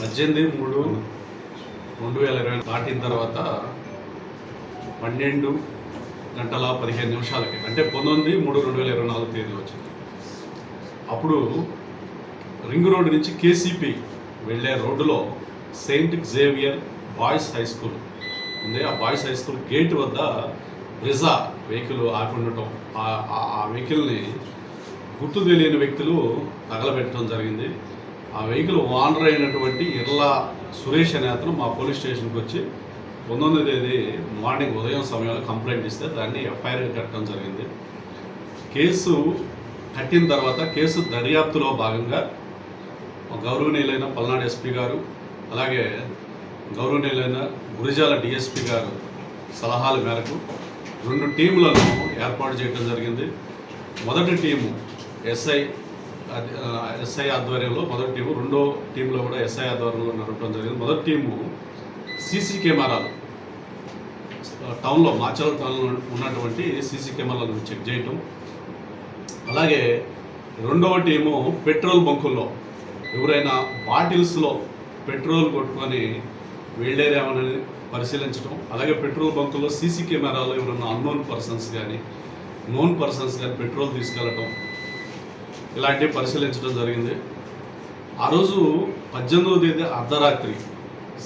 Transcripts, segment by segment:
పద్దెనిమిది మూడు రెండు వేల ఇరవై దాటిన తర్వాత పన్నెండు గంటల పదిహేను నిమిషాలకి అంటే పంతొమ్మిది మూడు రెండు వేల ఇరవై నాలుగు తేదీ వచ్చింది. అప్పుడు రింగ్ రోడ్ నుంచి కేసీపీ వెళ్ళే రోడ్డులో Saint Xavier boys high school ఉంది. ఆ బాయ్స్ హై స్కూల్ గేట్ వద్ద బ్రిజా వెహికల్ ఆపి ఉండటం ఆ- ఆ వెహికల్ని గుర్తు తెలియని వ్యక్తులు తగలబెట్టడం జరిగింది. ఆ వెహికల్ ఓనర్ అయినటువంటి ఇర్లా సురేష్ అనే అతను మా పోలీస్ స్టేషన్కి వచ్చి పంతొమ్మిది తేదీ మార్నింగ్ ఉదయం సమయంలో కంప్లైంట్ ఇస్తే దాన్ని ఎఫ్ఐఆర్ కట్టడం జరిగింది. కేసు కట్టిన తర్వాత కేసు దర్యాప్తులో భాగంగా గౌరవనీయులైన పల్నాడు ఎస్పీ గారు అలాగే గౌరవనీయులైన గురిజాల డిఎస్పీ గారు సలహాల మేరకు రెండు టీములను ఏర్పాటు చేయడం జరిగింది. మొదటి టీము ఎస్ఐ ఎస్ఐ ఆధ్వర్యంలో మొదటి టీము రెండో టీంలో కూడా ఎస్ఐ ఆధ్వర్యంలో నడపడం జరిగింది. మొదటి టీము సీసీ కెమెరాలు. టౌన్లో మాచల టౌన్లో ఉన్నటువంటి సీసీ కెమెరాలను చెక్ చేయటం. అలాగే రెండవ టీము పెట్రోల్ బంకుల్లో ఎవరైనా బాటిల్స్లో పెట్రోల్ కొట్టుకొని వెళ్ళేరేమని పరిశీలించడం అలాగే పెట్రోల్ బంకుల్లో సీసీ కెమెరాలో ఎవరైనా అన్నోన్ పర్సన్స్ కానీ నోన్ పర్సన్స్ కానీ పెట్రోల్ తీసుకెళ్ళటం. ఇలాంటివి పరిశీలించడం జరిగింది. ఆ రోజు పద్దెనిమిదవ తేదీ అర్ధరాత్రి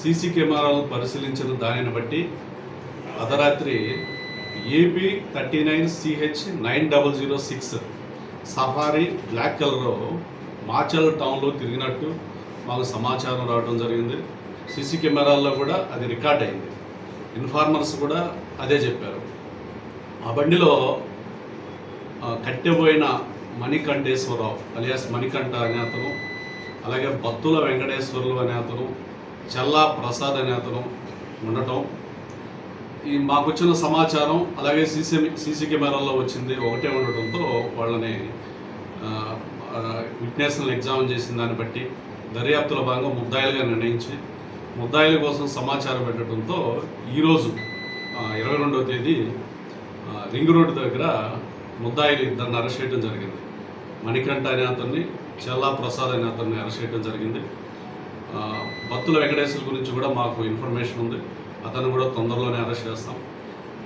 సీసీ కెమెరాలను పరిశీలించిన దానిని బట్టి అర్ధరాత్రి AP thirty nine CH nine double zero six Safari black colour Macherla టౌన్లో తిరిగినట్టు మాకు సమాచారం రావడం జరిగింది. సీసీ కెమెరాల్లో కూడా అది రికార్డ్ అయింది. ఇన్ఫార్మర్స్ కూడా అదే చెప్పారు. ఆ బండిలో కట్టెపోయిన మణికంఠేశ్వరరావు అలియాస్ మణికంఠ అనే అతను అలాగే బత్తుల వెంకటేశ్వర్లు అనే అతను చల్లా ప్రసాద్ అనే అతను ఉండటం. ఈ మాకు వచ్చిన సమాచారం అలాగే సీసీ సీసీ కెమెరాల్లో వచ్చింది ఒకటే ఉండటంతో వాళ్ళని విట్నెస్లను ఎగ్జామిన్ చేసిన దాన్ని బట్టి దర్యాప్తుల భాగంగా ముద్దాయిలుగా నిర్ణయించి ముద్దాయిల కోసం సమాచారం పెట్టడంతో ఈరోజు ఇరవై రెండవ తేదీ రింగ్ రోడ్డు దగ్గర ముద్దాయిలు ఇద్దరిని అరెస్ట్ చేయడం జరిగింది. మణికంఠ అనే అతన్ని చల్లా ప్రసాద్ అనే అతన్ని అరెస్ట్ చేయడం జరిగింది. భక్తుల వెంకటేశ్వర గురించి కూడా మాకు ఇన్ఫర్మేషన్ ఉంది. అతను కూడా తొందరలోనే అరెస్ట్ చేస్తాం.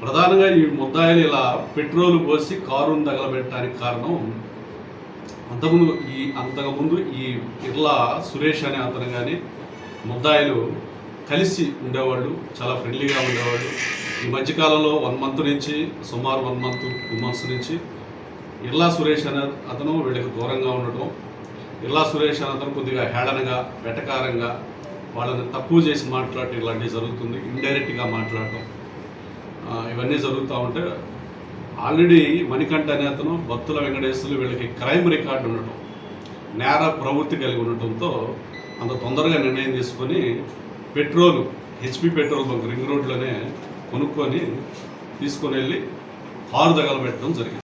ప్రధానంగా ఈ ముద్దాయిలు ఇలా పెట్రోల్ పోసి కారును తగలబెట్టడానికి కారణం అంతకుముందు ఈ అంతకుముందు ఈ ఇర్లా సురేష్ అనే అతను కానీ ముద్దాయిలు కలిసి ఉండేవాళ్ళు చాలా ఫ్రెండ్లీగా ఉండేవాళ్ళు. ఈ మధ్యకాలంలో వన్ మంత్ నుంచి సుమారు వన్ మంత్ టూ మంత్స్ నుంచి ఇర్లా సురేష్ అనే అతను వీళ్ళకి దూరంగా ఉండటం. ఇర్లా సురేష్ అనే అతను కొద్దిగా హేళనగా వెటకారంగా వాళ్ళని తక్కువ చేసి మాట్లాడటం ఇలాంటివి జరుగుతుంది ఇండైరెక్ట్గా మాట్లాడటం. ఇవన్నీ జరుగుతూ ఉంటే ఆల్రెడీ మణికంఠ అనే అతను భక్తుల వెంకటేశ్వర్లు వీళ్ళకి క్రైమ్ రికార్డు ఉండటం నేర ప్రవృత్తి కలిగి ఉండటంతో అంత తొందరగా నిర్ణయం తీసుకొని petrol HP petrol bunk ring రోడ్లోనే కొనుక్కొని తీసుకొని వెళ్ళి కారు తగలబెట్టడం జరిగింది.